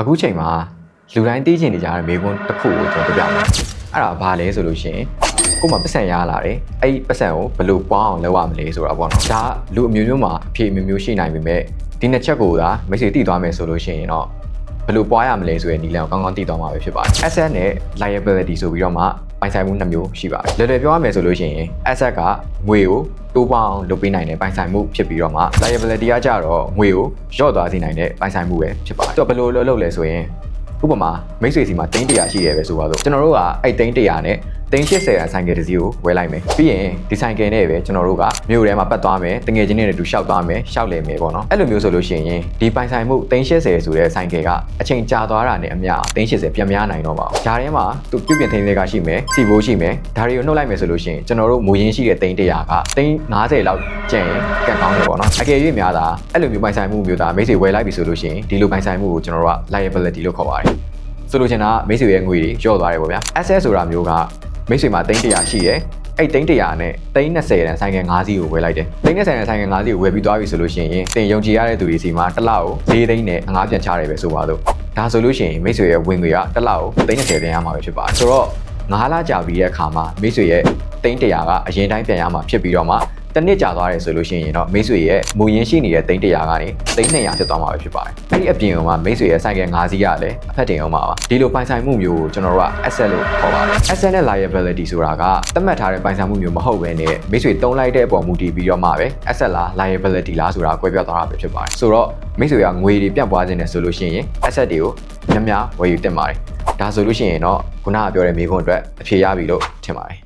အခုချိန်မှာလူတိုင်းသိချင်နေကြတဲ့မိကွန်းတစ်ခုကိုကျွန်တော်ပြပြမယ်အဲ့ဒါဘာလဲဆိုလို့ရှိရင်ကို့မှာပတ်စံရလာတယ်အဲ့ဒီပတ်စံကိုဘယ်လိုပွားအောင်လုပ်ရမလဲဆိုတာပေါ့နော်ဒါလူအမျိုးမျိုးမှာအဖြစ်အမျိုးမျိုးရှိနိုင်ပေမဲ့ဒီနှစ်ချက်ကိုသာမိတ်ဆွေသိသွားမယ်ဆိုလို့ရှိရင်တော့ ဘယ်လိုပွားရမလဲဆိုတဲ့နည်းလမ်းကိုကောင်းကောင်းသိသွားမှာပဲဖြစ်ပါတယ် asset နဲ့ liability ဆိုပြီးတော့မှပိုင်ဆိုင်မှုနှစ်မျိုးရှိပါတယ်လွယ်လွယ်ပြောရမယ်ဆိုလို့ရှိရင် asset ကငွေကိုတိုးပေါအောင်လုပ်ပေးနိုင်တဲ့ပိုင်ဆိုင်မှုဖြစ်ပြီးတော့မှ liability ကကြတော့ငွေကိုရော့သွားစေနိုင်တဲ့ပိုင်ဆိုင်မှုပဲဖြစ်ပါတယ်သူကဘယ်လိုလုပ်လုပ်လဲဆိုရင်ဥပမာမိတ်ဆွေစီမှာတိန်း100ရှိတယ်ပဲဆိုပါတော့ကျွန်တော်တို့ကအဲ့တိန်း100နဲ့တိန်း80ရာဆိုင်ကယ်တစ်စီးကိုဝယ်လိုက်မယ်ပြီးရင်ဒီဆိုင်ကယ်နဲ့ပဲကျွန်တော်တို့ကမြို့ထဲမှာပတ်သွားမယ်တငယ်ချင်းတွေနဲ့တူရှောက်သွားမယ်ရှောက်လည်မယ်ပေါ့နော်အဲ့လိုမျိုးဆိုလို့ရှိရင်ဒီပိုင်ဆိုင်မှုတိန်း80ဆိုတဲ့ဆိုင်ကယ်ကအချိန်ကြာသွားတာနဲ့အမျှတိန်း80ပြန်များနိုင်တော့ပါဘူးဒါထဲမှာသူပြုပြင်ထိန်းသိမ်းကရှိမယ်စီဘိုးရှိမယ်ဒါတွေကိုနှုတ်လိုက်မယ်ဆိုလို့ရှိရင်ကျွန်တော်တို့မူရင်းရှိတဲ့တိန်း100ကတိန်း90လောက်ကျန်ရင်ကန်ကောင်းတယ်ပေါ့နော်အကယ်၍များတာအဲ့လိုမျိုးပိုင်ဆိုင်မှုမျိုးသားမိတ်ဆွေဝယ်လိုက်ပြီဆိုလို့ရှိရင်ဒီလိုပိုင်ဆိုင်မှုကိုကျွန်တော်တို့က liability လို့ခေါ်ပါတယ်ဆိုလိုချင်တာကမိတ်ဆွေရဲ့ငွေတွေညော့သွားတယ်ပေါ့ဗျာ asset ဆိုတာမျိုးက မိတ်ဆွေမှာတိန်း100ရှိတယ်အဲ့တိန်း100နဲ့တိန်း20တန်ဆိုင်ငယ်5စီးကိုဝယ်လိုက်တယ်တိန်း20တန်ဆိုင်ငယ်5စီးကိုဝယ်ပြီးသွားပြီဆိုလို့ရှိရင်တင်ယုံကြည်ရတဲ့သူတွေစီမှာတစ်လောက်ကို၄သိန်းနဲ့ငါးပြန်ချတယ်ပဲဆိုပါတော့ဒါဆိုလို့ရှိရင်မိတ်ဆွေရဲ့ဝင်ငွေကတစ်လောက်ကိုတိန်း20ပြန်ရမှာပဲဖြစ်ပါတယ်ဆိုတော့9လကြာပြီးတဲ့အခါမှာမိတ်ဆွေရဲ့တိန်း100ကအရင်တိုင်းပြန်ရမှာဖြစ်ပြီးတော့မှ တစ်နှစ်ကြာသွားတယ်ဆိုလို့ရှိရင်တော့မိတ်ဆွေရဲ့မူရင်းရှိနေတဲ့တိန်း100ကနေတိန်း200ဖြစ်သွားမှာပဲဖြစ်ပါတယ်အဲ့ဒီအပြင်ကမှမိတ်ဆွေရဲ့ဆိုင်ကယ်5စီးကလည်းအဖက်တင်အောင်ပါပါဒီလိုပိုင်ဆိုင်မှုမျိုးကိုကျွန်တော်တို့က asset လို့ခေါ်ပါတယ် asset နဲ့ liability ဆိုတာကသတ်မှတ်ထားတဲ့ပိုင်ဆိုင်မှုမျိုးမဟုတ်ဘဲနဲ့မိတ်ဆွေတုံးလိုက်တဲ့အပေါ်မူတည်ပြီးတော့မှပဲ asset လား liability လားဆိုတာကွဲပြားသွားတာပဲဖြစ်ပါတယ်ဆိုတော့မိတ်ဆွေကငွေတွေပြန့်ပွားခြင်းနဲ့ဆိုလို့ရှိရင် asset တွေကိုများများဝယ်ယူတင်ပါတယ်ဒါဆိုလို့ရှိရင်တော့ခုနကပြောတဲ့မိခွန်းအတွက်အဖြေရပြီလို့ထင်ပါတယ်